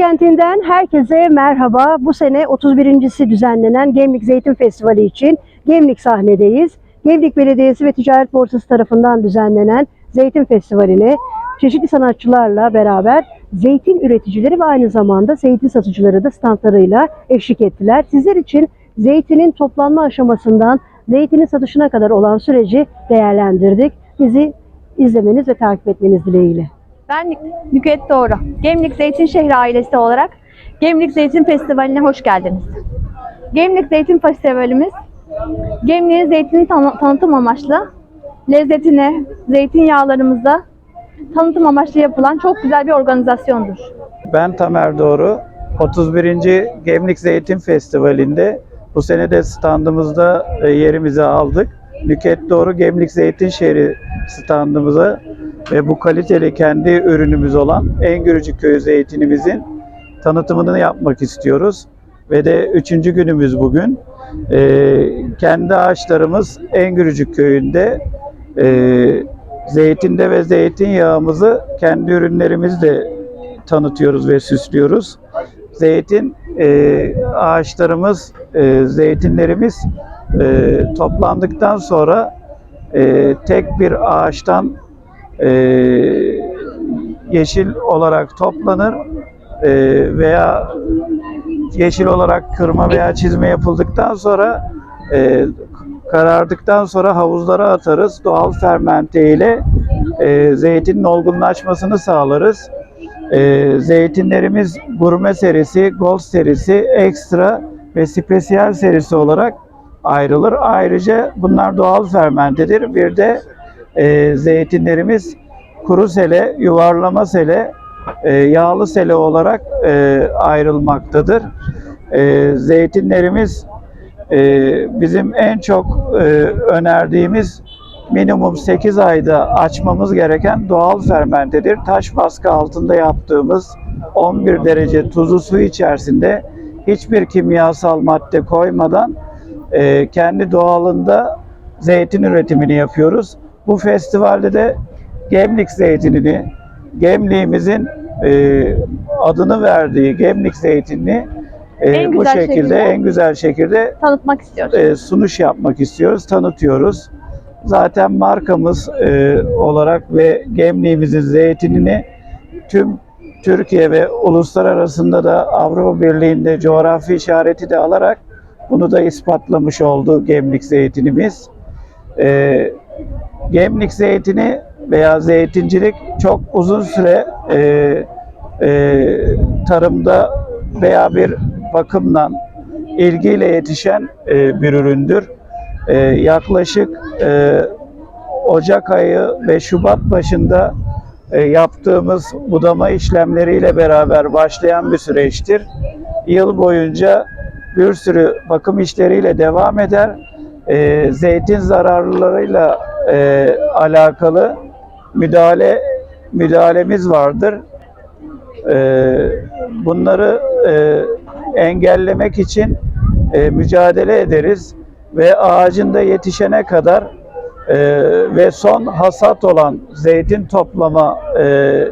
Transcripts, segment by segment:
Başkentinden herkese merhaba. Bu sene 31.si düzenlenen Gemlik Zeytin Festivali için Gemlik sahnedeyiz. Gemlik Belediyesi ve Ticaret Borsası tarafından düzenlenen Zeytin Festivali'ne çeşitli sanatçılarla beraber zeytin üreticileri ve aynı zamanda zeytin satıcıları da standlarıyla eşlik ettiler. Sizler için zeytinin toplanma aşamasından zeytinin satışına kadar olan süreci değerlendirdik. Bizi izlemeniz ve takip etmeniz dileğiyle. Ben Nüket Doğru. Gemlik Zeytin Şehri ailesi olarak Gemlik Zeytin Festivali'ne hoş geldiniz. Gemlik Zeytin Festivalimiz Gemlik'in zeytini tanı- tanıtım amaçlı lezzetine, zeytinyağlarımızda tanıtım amaçlı yapılan çok güzel bir organizasyondur. Ben Tamer Doğru. 31. Gemlik Zeytin Festivali'nde bu sene de standımızda e, yerimizi aldık. Nüket Doğru Gemlik Zeytin Şehri standımıza ve bu kaliteli kendi ürünümüz olan Engürcük Köyü zeytinimizin tanıtımını yapmak istiyoruz. Ve de üçüncü günümüz bugün. E, kendi ağaçlarımız Engürcük Köyü'nde e, zeytinde ve zeytinyağımızı kendi ürünlerimizle tanıtıyoruz ve süslüyoruz. Zeytin e, ağaçlarımız, e, zeytinlerimiz e, toplandıktan sonra e, tek bir ağaçtan e, yeşil olarak toplanır e, veya yeşil olarak kırma veya çizme yapıldıktan sonra e, karardıktan sonra havuzlara atarız. Doğal fermente ile e, zeytinin olgunlaşmasını sağlarız. E, zeytinlerimiz gurme serisi, gold serisi, ekstra ve spesiyel serisi olarak ayrılır. Ayrıca bunlar doğal fermentedir. Bir de e, zeytinlerimiz kuru sele, yuvarlama sele, e, yağlı sele olarak e, ayrılmaktadır. E, zeytinlerimiz e, bizim en çok e, önerdiğimiz minimum 8 ayda açmamız gereken doğal fermentedir. Taş baskı altında yaptığımız 11 derece tuzlu su içerisinde hiçbir kimyasal madde koymadan e, kendi doğalında zeytin üretimini yapıyoruz. Bu festivalde de Gemlik zeytinini, Gemliğimizin e, adını verdiği Gemlik zeytinini e, En bu şekilde şekilde en güzel şekilde Tanıtmak istiyoruz. e, sunuş yapmak istiyoruz, tanıtıyoruz. Zaten markamız e, olarak ve Gemliğimizin zeytinini tüm Türkiye ve uluslararasında da Avrupa Birliği'nde coğrafi işareti de alarak bunu da ispatlamış oldu Gemlik zeytinimiz. E, Gemlik zeytini veya zeytincilik çok uzun süre e, e, tarımda veya bir bakımdan ilgiyle yetişen e, bir üründür. E, yaklaşık e, Ocak ayı ve Şubat başında e, yaptığımız budama işlemleriyle beraber başlayan bir süreçtir. Yıl boyunca bir sürü bakım işleriyle devam eder. E, zeytin zararlılarıyla e, alakalı müdahale müdahalemiz vardır. E, bunları e, engellemek için e, mücadele ederiz ve ağacında yetişene kadar e, ve son hasat olan zeytin toplama e,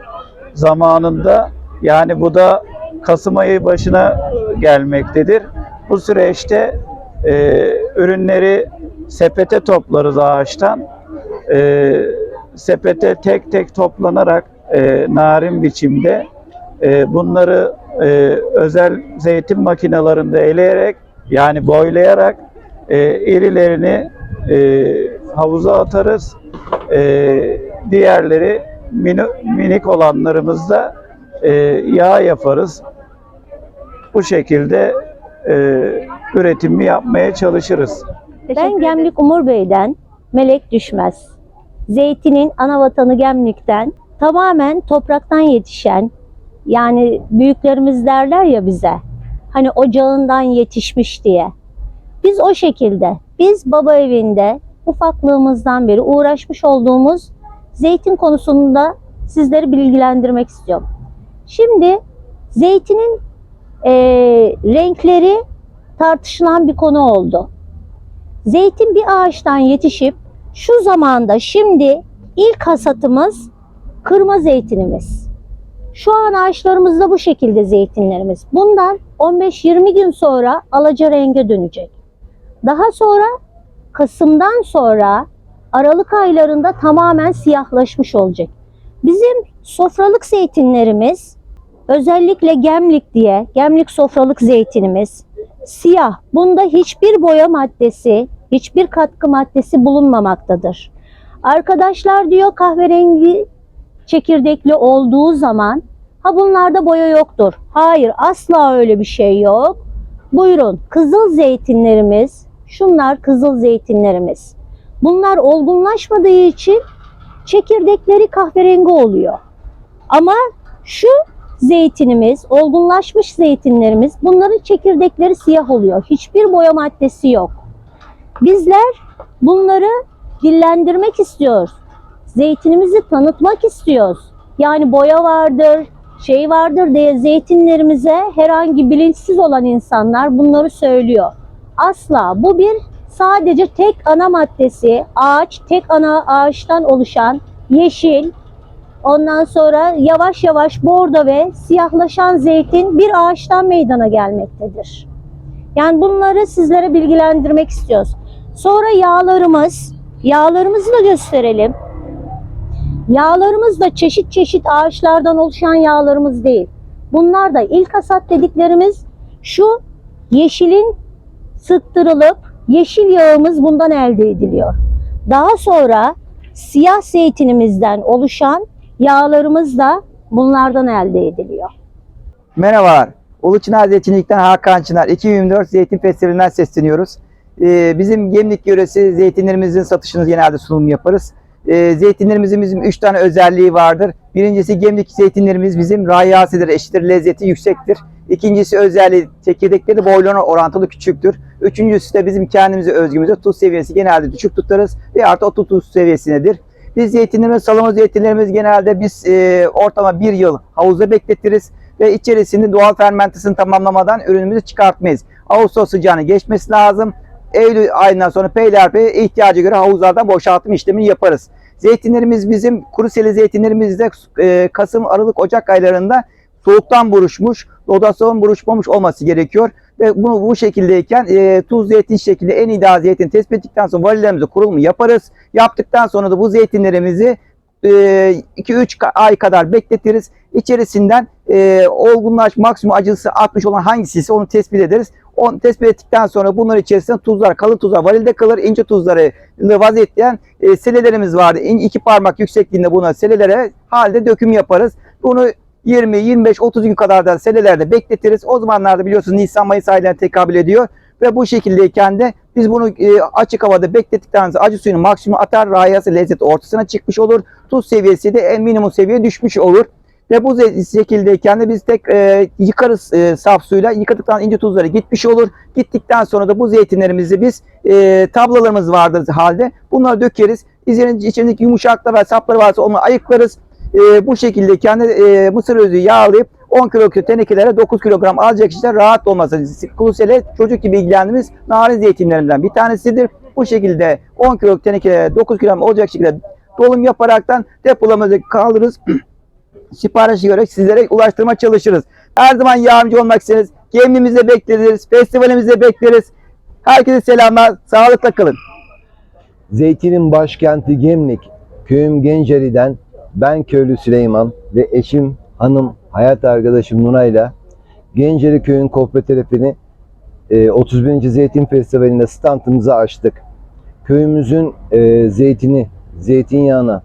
zamanında yani bu da Kasım ayı başına gelmektedir. Bu süreçte e, ürünleri sepete toplarız ağaçtan. E, sepete tek tek toplanarak e, narin biçimde e, bunları e, özel zeytin makinelerinde eleyerek yani boylayarak e, irilerini e, havuza atarız. E, diğerleri mini- minik olanlarımızda e, yağ yaparız. Bu şekilde e, üretimi yapmaya çalışırız. Ben. Gemlik Umur Bey'den Melek Düşmez. Zeytinin ana vatanı Gemlik'ten tamamen topraktan yetişen yani büyüklerimiz derler ya bize hani ocağından yetişmiş diye. Biz o şekilde biz baba evinde ufaklığımızdan beri uğraşmış olduğumuz zeytin konusunda sizleri bilgilendirmek istiyorum. Şimdi zeytinin eee, renkleri tartışılan bir konu oldu. Zeytin bir ağaçtan yetişip şu zamanda şimdi ilk hasatımız kırma zeytinimiz. Şu an ağaçlarımızda bu şekilde zeytinlerimiz. Bundan 15-20 gün sonra alaca renge dönecek. Daha sonra Kasım'dan sonra Aralık aylarında tamamen siyahlaşmış olacak. Bizim sofralık zeytinlerimiz özellikle gemlik diye, gemlik sofralık zeytinimiz siyah. Bunda hiçbir boya maddesi, hiçbir katkı maddesi bulunmamaktadır. Arkadaşlar diyor kahverengi çekirdekli olduğu zaman ha bunlarda boya yoktur. Hayır asla öyle bir şey yok. Buyurun kızıl zeytinlerimiz şunlar kızıl zeytinlerimiz. Bunlar olgunlaşmadığı için çekirdekleri kahverengi oluyor. Ama şu zeytinimiz, olgunlaşmış zeytinlerimiz bunların çekirdekleri siyah oluyor. Hiçbir boya maddesi yok. Bizler bunları dillendirmek istiyoruz. Zeytinimizi tanıtmak istiyoruz. Yani boya vardır, şey vardır diye zeytinlerimize herhangi bilinçsiz olan insanlar bunları söylüyor. Asla bu bir sadece tek ana maddesi ağaç, tek ana ağaçtan oluşan yeşil, ondan sonra yavaş yavaş bordo ve siyahlaşan zeytin bir ağaçtan meydana gelmektedir. Yani bunları sizlere bilgilendirmek istiyoruz. Sonra yağlarımız, yağlarımızı da gösterelim. Yağlarımız da çeşit çeşit ağaçlardan oluşan yağlarımız değil. Bunlar da ilk hasat dediklerimiz şu yeşilin sıktırılıp yeşil yağımız bundan elde ediliyor. Daha sonra siyah zeytinimizden oluşan yağlarımız da bunlardan elde ediliyor. Merhabalar. Ulu Çınar Zeytinlik'ten Hakan Çınar. 2024 Zeytin Festivali'nden sesleniyoruz. Ee, bizim Gemlik yöresi zeytinlerimizin satışını genelde sunum yaparız. Ee, zeytinlerimizin bizim 3 tane özelliği vardır. Birincisi Gemlik zeytinlerimiz bizim rayasidir, eşittir, lezzeti yüksektir. İkincisi özelliği çekirdekleri boylarına orantılı küçüktür. Üçüncüsü de bizim kendimize özgümüzde tuz seviyesi genelde düşük tutarız ve artı o tuz seviyesindedir. Biz zeytinlerimiz, salamur zeytinlerimiz genelde biz e, ortalama bir yıl havuzda bekletiriz ve içerisinde doğal fermentasını tamamlamadan ürünümüzü çıkartmayız. Ağustos sıcağını geçmesi lazım. Eylül ayından sonra peyderpey ihtiyaca göre havuzlardan boşaltım işlemini yaparız. Zeytinlerimiz bizim kuru seli zeytinlerimiz de e, Kasım, Aralık, Ocak aylarında soğuktan buruşmuş, lodasyon buruşmamış olması gerekiyor. Ve bunu bu şekildeyken e, tuz zeytin şeklinde en ideal zeytin tespit ettikten sonra valilerimize kurulumu yaparız. Yaptıktan sonra da bu zeytinlerimizi 2-3 ay kadar bekletiriz. İçerisinden e, olgunlaş maksimum acısı 60 olan hangisi ise onu tespit ederiz. Onu tespit ettikten sonra bunların içerisinde tuzlar, kalın tuzlar varilde kalır. ince tuzları vaziyetleyen e, selelerimiz vardı. İn- iki parmak yüksekliğinde buna selelere halde döküm yaparız. Bunu 20, 25, 30 gün kadar da selelerde bekletiriz. O zamanlarda biliyorsunuz Nisan Mayıs aylarına tekabül ediyor. Ve bu şekildeyken de biz bunu e, açık havada beklettikten sonra acı suyunu maksimum atar, rayası lezzet ortasına çıkmış olur. Tuz seviyesi de en minimum seviyeye düşmüş olur. Ve bu şekildeyken de biz tek e, yıkarız e, saf suyla. Yıkadıktan ince tuzları gitmiş olur. Gittikten sonra da bu zeytinlerimizi biz e, tablalarımız vardır halde. Bunları dökeriz. Üzerinde içindeki yumuşaklığı ve sapları varsa onu ayıklarız. E, bu şekildeyken de e, mısır özü yağlayıp 10 kilo tenekelere 9 kilogram alacak işte rahat olması. Kulusele çocuk gibi ilgilendiğimiz narin zeytinlerinden bir tanesidir. Bu şekilde 10 kilo tenekelere 9 kilogram olacak şekilde dolum yaparaktan depolamızı kaldırırız. Siparişi göre sizlere ulaştırma çalışırız. Her zaman yardımcı olmak isteriz. Gemimizde bekleriz, festivalimizde bekleriz. Herkese selamlar, sağlıkla kalın. Zeytin'in başkenti Gemlik, köyüm Genceli'den ben köylü Süleyman ve eşim, hanım, hayat arkadaşım Nunay'la Genceli Köyün Kooperatifini e, 31. Zeytin Festivali'nde standımızı açtık. Köyümüzün e, zeytini, zeytinyağına,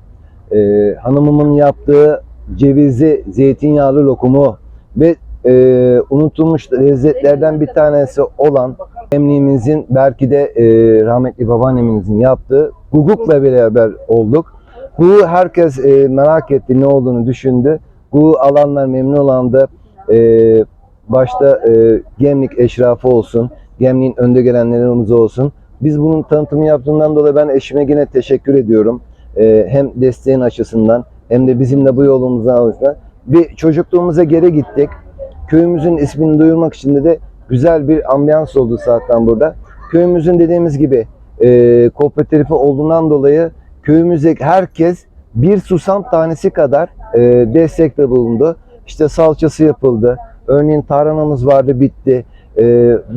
e, hanımımın yaptığı cevizli zeytinyağlı lokumu ve e, unutulmuş lezzetlerden bir tanesi olan Emniğimizin belki de e, rahmetli babaannemizin yaptığı gugukla beraber olduk. Bu herkes e, merak etti ne olduğunu düşündü. Bu alanlar memnun olandı. E, başta e, Gemlik eşrafı olsun, Gemlik'in önde gelenlerimiz olsun. Biz bunun tanıtımı yaptığından dolayı ben eşime yine teşekkür ediyorum. E, hem desteğin açısından hem de bizimle bu yolumuzdan alışından. Bir çocukluğumuza geri gittik. Köyümüzün ismini duyurmak için de de güzel bir ambiyans oldu zaten burada. Köyümüzün dediğimiz gibi e, kooperatifi olduğundan dolayı köyümüzdeki herkes bir susam tanesi kadar e, destekte bulundu. işte salçası yapıldı. Örneğin tarhanamız vardı bitti. Ee,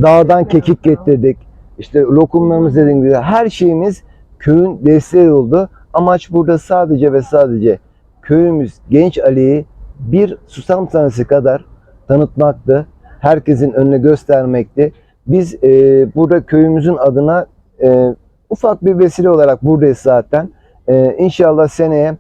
dağdan kekik getirdik. İşte lokumlarımız dediğim gibi her şeyimiz köyün desteği oldu. Amaç burada sadece ve sadece köyümüz Genç Ali'yi bir susam tanesi kadar tanıtmaktı. Herkesin önüne göstermekti. Biz e, burada köyümüzün adına e, ufak bir vesile olarak buradayız zaten. E, inşallah seneye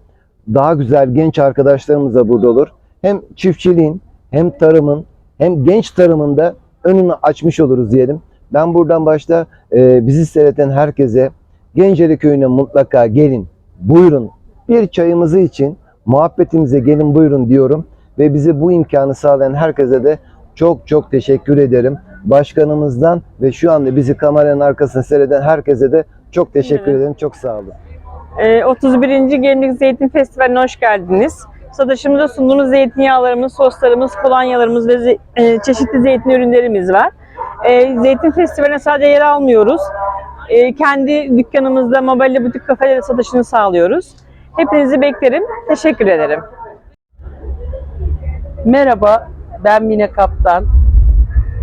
daha güzel genç arkadaşlarımız da burada olur. Hem çiftçiliğin hem tarımın hem genç tarımın da önünü açmış oluruz diyelim. Ben buradan başta e, bizi seyreden herkese Genceli Köyü'ne mutlaka gelin, buyurun. Bir çayımızı için muhabbetimize gelin buyurun diyorum. Ve bize bu imkanı sağlayan herkese de çok çok teşekkür ederim. Başkanımızdan ve şu anda bizi kameranın arkasında seyreden herkese de çok teşekkür ederim. Çok sağ olun. Ee, 31. Gemlik Zeytin Festivali'ne hoş geldiniz. Satışımızda sunduğumuz zeytinyağlarımız, soslarımız, kolonyalarımız ve e, çeşitli zeytin ürünlerimiz var. Ee, zeytin Festivali'ne sadece yer almıyoruz. Ee, kendi dükkanımızda Mobile Butik kafeleri satışını sağlıyoruz. Hepinizi beklerim. Teşekkür ederim. Merhaba, ben Mine Kaptan.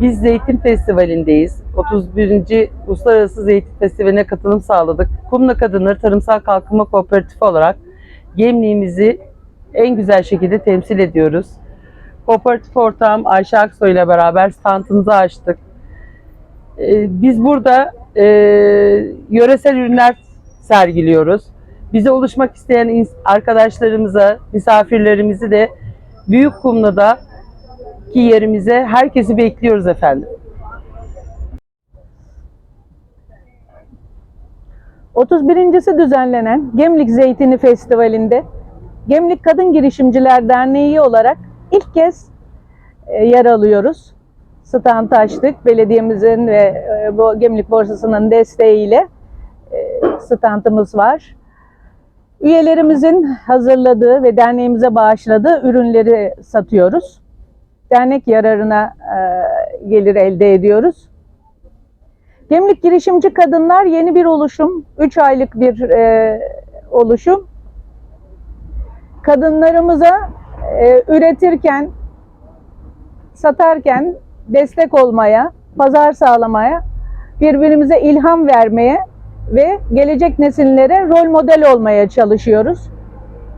Biz Zeytin Festivali'ndeyiz. 31. Uluslararası Zeytin Festivali'ne katılım sağladık. Kumla Kadınları Tarımsal Kalkınma Kooperatifi olarak gemliğimizi en güzel şekilde temsil ediyoruz. Kooperatif ortağım Ayşe Aksoy ile beraber standımızı açtık. Ee, Biz burada e, yöresel ürünler sergiliyoruz. Bize ulaşmak isteyen arkadaşlarımıza, misafirlerimizi de Büyük Kumla'da ki yerimize herkesi bekliyoruz efendim. 31.si düzenlenen Gemlik Zeytini Festivali'nde Gemlik Kadın Girişimciler Derneği olarak ilk kez e, yer alıyoruz. Stand açtık. Belediyemizin ve e, bu Gemlik Borsası'nın desteğiyle e, standımız var. Üyelerimizin hazırladığı ve derneğimize bağışladığı ürünleri satıyoruz. Dernek yararına e, gelir elde ediyoruz. Gemlik Girişimci Kadınlar yeni bir oluşum. 3 aylık bir e, oluşum. Kadınlarımıza e, üretirken, satarken destek olmaya, pazar sağlamaya, birbirimize ilham vermeye ve gelecek nesillere rol model olmaya çalışıyoruz.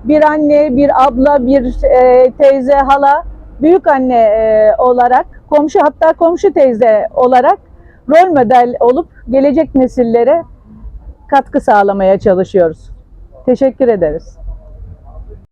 Bir anne, bir abla, bir e, teyze, hala, büyük anne e, olarak, komşu hatta komşu teyze olarak rol model olup gelecek nesillere katkı sağlamaya çalışıyoruz. Teşekkür ederiz.